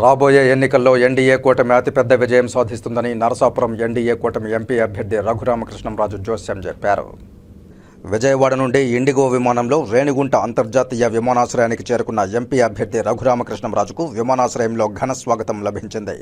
రాబోయే ఎన్నికల్లో ఎన్డీఏ కూటమి అతిపెద్ద విజయం సాధిస్తుందని నరసాపురం ఎన్డీఏ కూటమి ఎంపీ అభ్యర్థి రఘురామకృష్ణంరాజు జోస్యం చెప్పారు. విజయవాడ నుండి ఇండిగో విమానంలో రేణిగుంట అంతర్జాతీయ విమానాశ్రయానికి చేరుకున్న ఎంపీ అభ్యర్థి రఘురామకృష్ణంరాజుకు విమానాశ్రయంలో ఘన స్వాగతం లభించింది.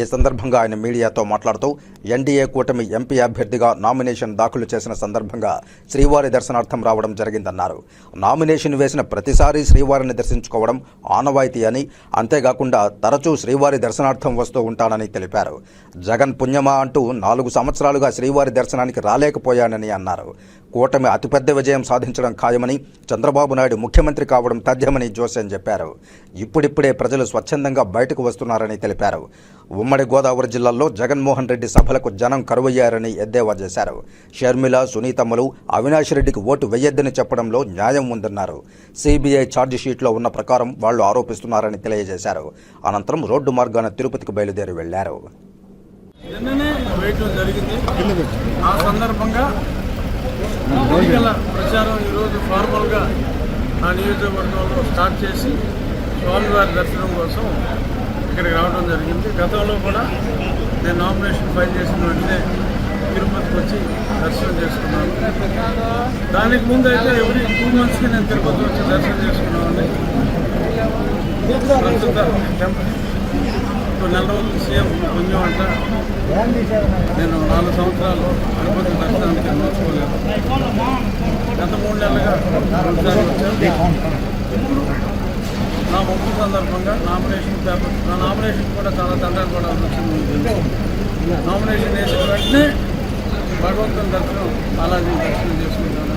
ఈ సందర్భంగా ఆయన మీడియాతో మాట్లాడుతూ ఎన్డీఏ కూటమి ఎంపీ అభ్యర్థిగా నామినేషన్ దాఖలు చేసిన సందర్భంగా శ్రీవారి దర్శనార్థం రావడం జరిగిందన్నారు. నామినేషన్ వేసిన ప్రతిసారి శ్రీవారిని దర్శించుకోవడం ఆనవాయితీ అని అంతేకాకుండా తరచూ శ్రీవారి దర్శనార్థం వస్తూ ఉంటానని తెలిపారు. జగన్ పుణ్యమా అంటూ నాలుగు సంవత్సరాలుగా శ్రీవారి దర్శనానికి రాలేకపోయానని అన్నారు. కూటమి అతిపెద్ద విజయం సాధించడం ఖాయమని చంద్రబాబు నాయుడు ముఖ్యమంత్రి కావడం తథ్యమని జోసెన్ చెప్పారు. ఇప్పుడిప్పుడే ప్రజలు స్వచ్ఛందంగా బయటకు వస్తున్నారని తెలిపారు. ఉమ్మడి గోదావరి జిల్లాల్లో జగన్మోహన్ రెడ్డి సభలకు జనం కరువయ్యారని ఎద్దేవా చేశారు. షర్మిల సునీతమ్మలు అవినాష్ రెడ్డికి ఓటు వెయ్యొద్దని చెప్పడంలో న్యాయం ఉందన్నారు. సిబిఐ ఛార్జ్ షీట్లో ఉన్న ప్రకారం వాళ్ళు ఆరోపిస్తున్నారని తెలియజేశారు. అనంతరం రోడ్డు మార్గాన తిరుపతికి బయలుదేరి వెళ్ళారు నిన్ననే వేయటం జరిగింది. ఆ సందర్భంగా ఎన్నికల ప్రచారం ఈరోజు ఫార్మల్గా ఆ నియోజకవర్గంలో స్టార్ట్ చేసి స్వామివారి దర్శనం కోసం ఇక్కడికి రావడం జరిగింది. గతంలో కూడా నేను నామినేషన్ ఫైల్ చేసిన వెంటనే తిరుపతికి వచ్చి దర్శనం చేసుకున్నాను. దానికి ముందు అయితే ఎవ్రీ టూ మంత్స్కి నేను తిరుపతి వచ్చి దర్శనం చేసుకున్నామండి ప్రస్తుత నెల రోజులు సీఎం పుణ్యం అంట. నేను నాలుగు సంవత్సరాలు తిరుపతి దర్శనానికి నా ముప్పు సందర్భంగా నామినేషన్ పేపర్ నా నామినేషన్ కూడా చాలా తండ్రి కూడా వచ్చింది నామినేషన్ వేసిన వెంటనే భగవంతుని దర్శనం అలాగే దర్శనం చేసుకుంటాను.